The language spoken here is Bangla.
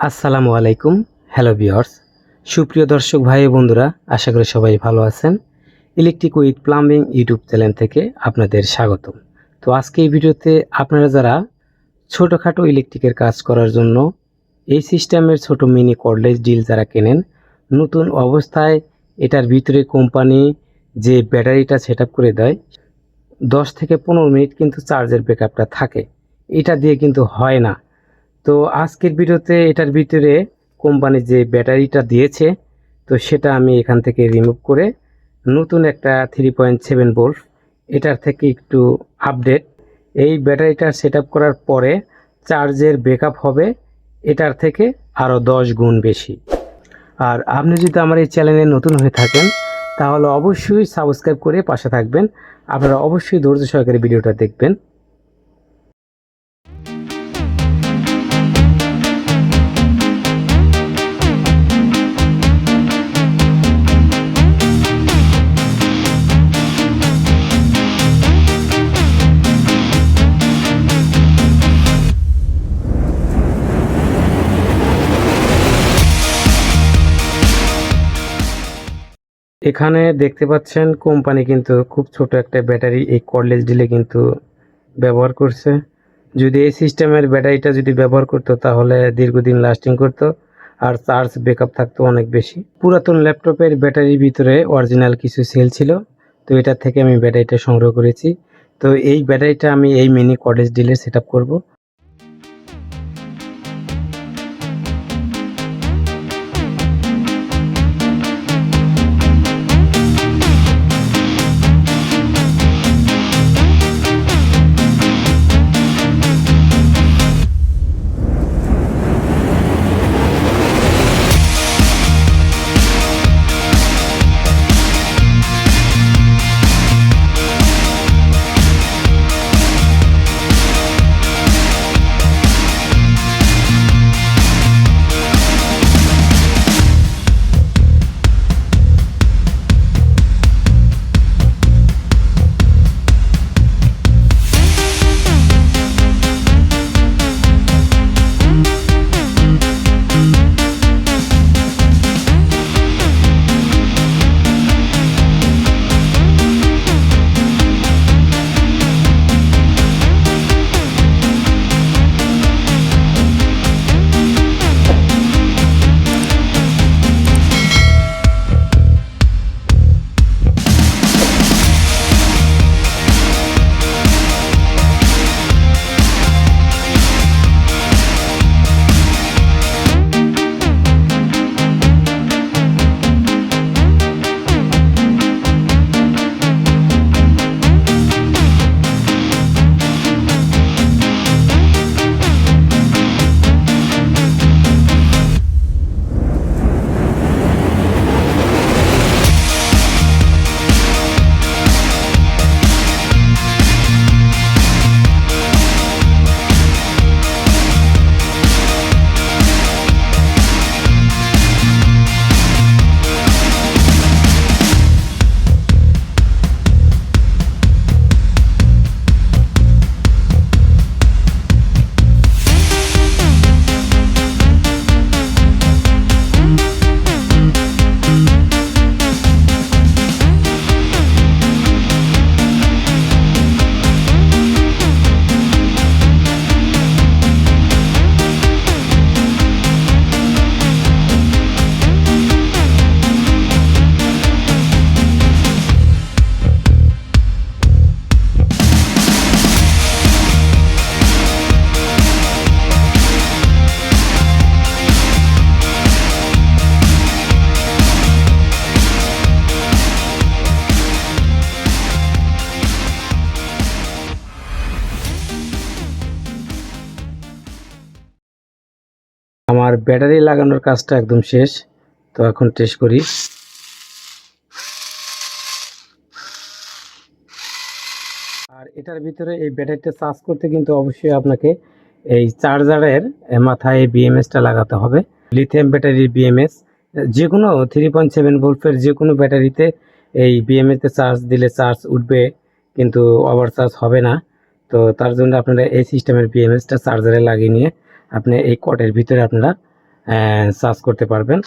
আসসালামু আলাইকুম, হ্যালো ভিওর্স সুপ্রিয় দর্শক ভাই বন্ধুরা, আশা করি সবাই ভালো আছেন। Electric with plumbing YouTube channel থেকে আপনাদের স্বাগতম। তো আজকে এই ভিডিওতে আপনারা যারা ছোটোখাটো ইলেকট্রিকের কাজ করার জন্য এই সিস্টেমের ছোট মিনি কর্ডলেস ডিল যারা কেনেন, নতুন অবস্থায় এটার ভিতরে কোম্পানি যে ব্যাটারিটা সেট করে দেয়, দশ থেকে পনেরো মিনিট কিন্তু চার্জের ব্যাকআপটা থাকে। এটা দিয়ে কিন্তু হয় না। তো আজকের ভিডিওতে এটার ভিতরে কোম্পানি যে ব্যাটারিটা দিয়েছে, তো সেটা আমি এখান থেকে রিমুভ করে নতুন একটা থ্রি পয়েন্ট সেভেন ভোল্ট এটার থেকে একটু আপডেট এই ব্যাটারিটা সেট করার পরে চার্জের ব্যাকআপ হবে, এটার থেকে আরও দশ গুণ বেশি। আর আপনি যদি আমার এই চ্যানেলে নতুন হয়ে থাকেন, তাহলে অবশ্যই সাবস্ক্রাইব করে পাশে থাকবেন। আপনারা অবশ্যই ধৈর্য সহকারে ভিডিওটা দেখবেন। এখানে দেখতে পাচ্ছেন কোম্পানি কিন্তু খুব ছোট একটা ব্যাটারি, এই কর্ডলেস ডিলে কিন্তু ব্যবহার করছে। যদি এই সিস্টেমের ব্যাটারিটা যদি ব্যবহার করতো, তাহলে দীর্ঘদিন লাস্টিং করতো, আর চার্জ ব্যাকআপ থাকতো অনেক বেশি। পুরাতন ল্যাপটপের ব্যাটারির ভিতরে অরিজিনাল কিছু সেল ছিল, তো এটা থেকে আমি ব্যাটারিটা সংগ্রহ করেছি। তো এই ব্যাটারিটা আমি এই mini cordless drill set up করব। আমার ব্যাটারি লাগানোর কাজটা একদম শেষ। তো এখন টেস্ট করি। আর এটার ভিতরে এই ব্যাটারিটা চার্জ করতে কিন্তু অবশ্যই আপনাকে এই চার্জারের মাথায় বিএমএসটা লাগাতে হবে। লিথিয়াম ব্যাটারির বিএমএস যে কোনো থ্রি পয়েন্ট সেভেন ভোল্টের যে কোনো ব্যাটারিতে এই বিএমএসতে চার্জ দিলে চার্জ উঠবে, কিন্তু ওভার চার্জ হবে না। তো তার জন্য আপনারা এই সিস্টেমের বিএমএসটা চার্জারে লাগিয়ে নিয়ে আপনি এই কটের ভিতরে আপনারা সার্চ করতে পারবেন।